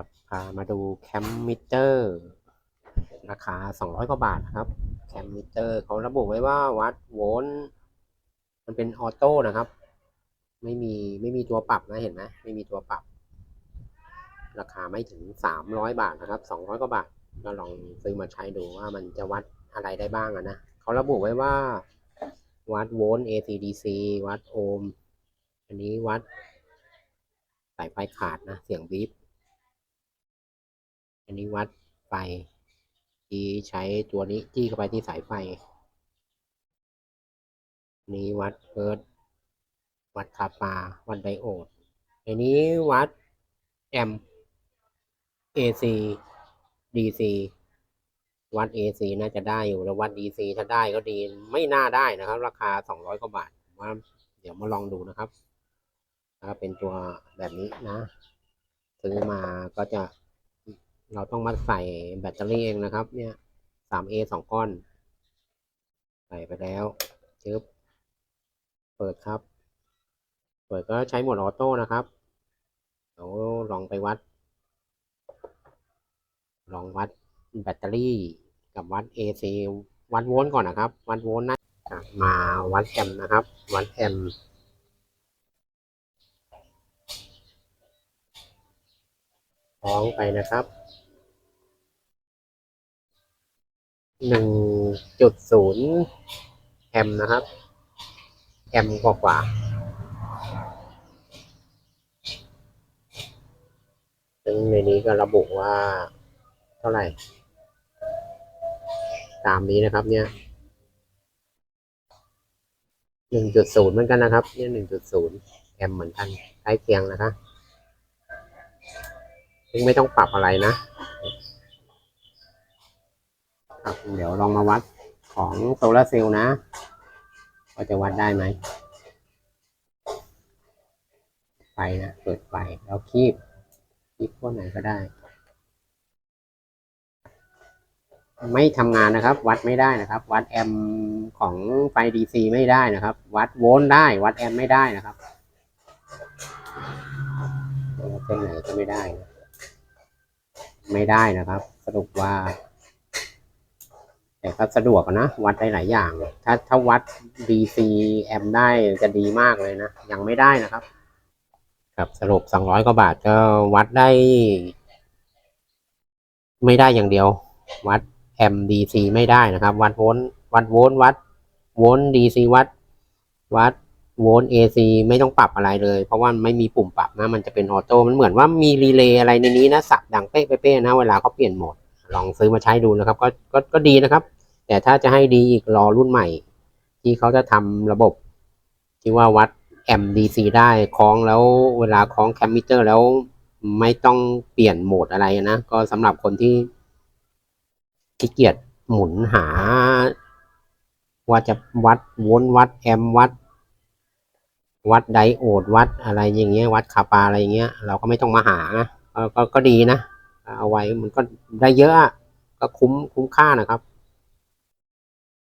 ครับ พามาดูแคมมิเตอร์ราคา 200 กว่าบาทนะครับ แคมมิเตอร์เขาระบุไว้ว่าวัดโวลต์มันเป็นออโต้นะครับ ไม่มีไม่มีตัวปรับนะเห็นไหมไม่มีตัวปรับ ราคาไม่ถึง 300 บาทนะครับ 200 กว่าบาทก็ลองซื้อมาใช้ดูว่ามันจะวัดอะไรได้บ้างอะนะเขาระบุไว้ว่าวัดโวลต์ AC/DC วัดโอห์มอันนี้วัดสายไฟขาดนะ เสียงบีบ อันนี้วัดไฟที่ใช้ตัวนี้จี้เข้าไปที่สายไฟ นี้วัดเฮิร์ตวัดคาปาวัดไดโอดอันนี้วัดแอม AC DC วัด AC น่าจะได้อยู่แล้ววัด DC ถ้าได้ก็ดีไม่น่าได้นะครับ ราคา 200กว่าบาทผมว่าเดี๋ยวมาลองดูนะครับถ้าเป็นตัวแบบนี้นะซื้อมาก็จะ เราต้องมาใส่แบตเตอรี่เองนะครับ เนี่ย 3A สองก้อน ใส่ไปแล้วจึ๊บเปิดครับ เปิดก็ใช้โหมดออโต้นะครับเดี๋ยวลองไปวัด ลองวัดแบตเตอรี่กับวัด AC วัดโวลต์ก่อนนะครับ วัดโวลต์นะมาวัดแอมป์นะครับ วัดแอมป์คล้องไปนะครับ หนึ่งจุดศูนย์แอมนะครับ แอมกว่ากว่าซึ่งในนี้ก็ระบุว่าเท่าไหร่ ตามนี้นะครับเนี่ยหนึ่งจุดศูนย์เหมือนกันนะครับ เนี่ยหนึ่งจุดศูนย์แอมเหมือนกันใกล้เคียงนะคะ ซึ่งไม่ต้องปรับอะไรนะ เดี๋ยวลองมาวัดของโซลาร์เซลล์นะว่าจะวัดได้ไหมไฟนะเปิดไฟแล้วคีบคีบขั้วไหนก็ได้ ไม่ทำงานนะครับ วัดไม่ได้นะครับ วัดแอมป์ของไฟดีซีไม่ได้นะครับ วัดโวลต์ได้ วัดแอมป์ไม่ได้นะครับเส้นไหนก็ไม่ได้นะไม่ได้นะครับ สรุปว่า แต่ก็สะดวกนะ วัดได้หลายอย่าง ถ้าถ้าวัด DC แอมได้จะดีมากเลยนะ ยังไม่ได้นะครับ ครับสรุปสองร้อยกว่าบาทก็วัดได้ ไม่ได้อย่างเดียว วัดแอม DC ไม่ได้นะครับ วัดโวลต์วัดโวลต์วัดโวลต์ DC วัด วัดโวลต์ AC ไม่ต้องปรับอะไรเลย เพราะว่าไม่มีปุ่มปรับนะ มันจะเป็นออโต้มันเหมือนว่ามีรีเลย์อะไรในนี้นะสับดังเป๊ะเป๊ะๆนะ เวลาเขาเปลี่ยนโหมด ลองซื้อมาใช้ดูนะครับก็ก็ก็ดีนะครับ แต่ถ้าจะให้ดีอีกรอรุ่นใหม่ ที่เขาจะทำระบบ ที่ว่าวัดแอม DC ได้คล้องแล้วเวลาคล้องแคมมิเตอร์แล้วไม่ต้องเปลี่ยนโหมดอะไรนะ ก็สำหรับคนที่ขี้เกียจหมุนหา ว่าจะวัดวลต์วัดแอมป์วัด วัดไดโอดวัดอะไรอย่างเงี้ยวัดคาปาอะไรอย่างเงี้ย เราก็ไม่ต้องมาหานะก็ก็ดีนะ เอาไว้มันก็ได้เยอะก็คุ้มคุ้มค่านะครับ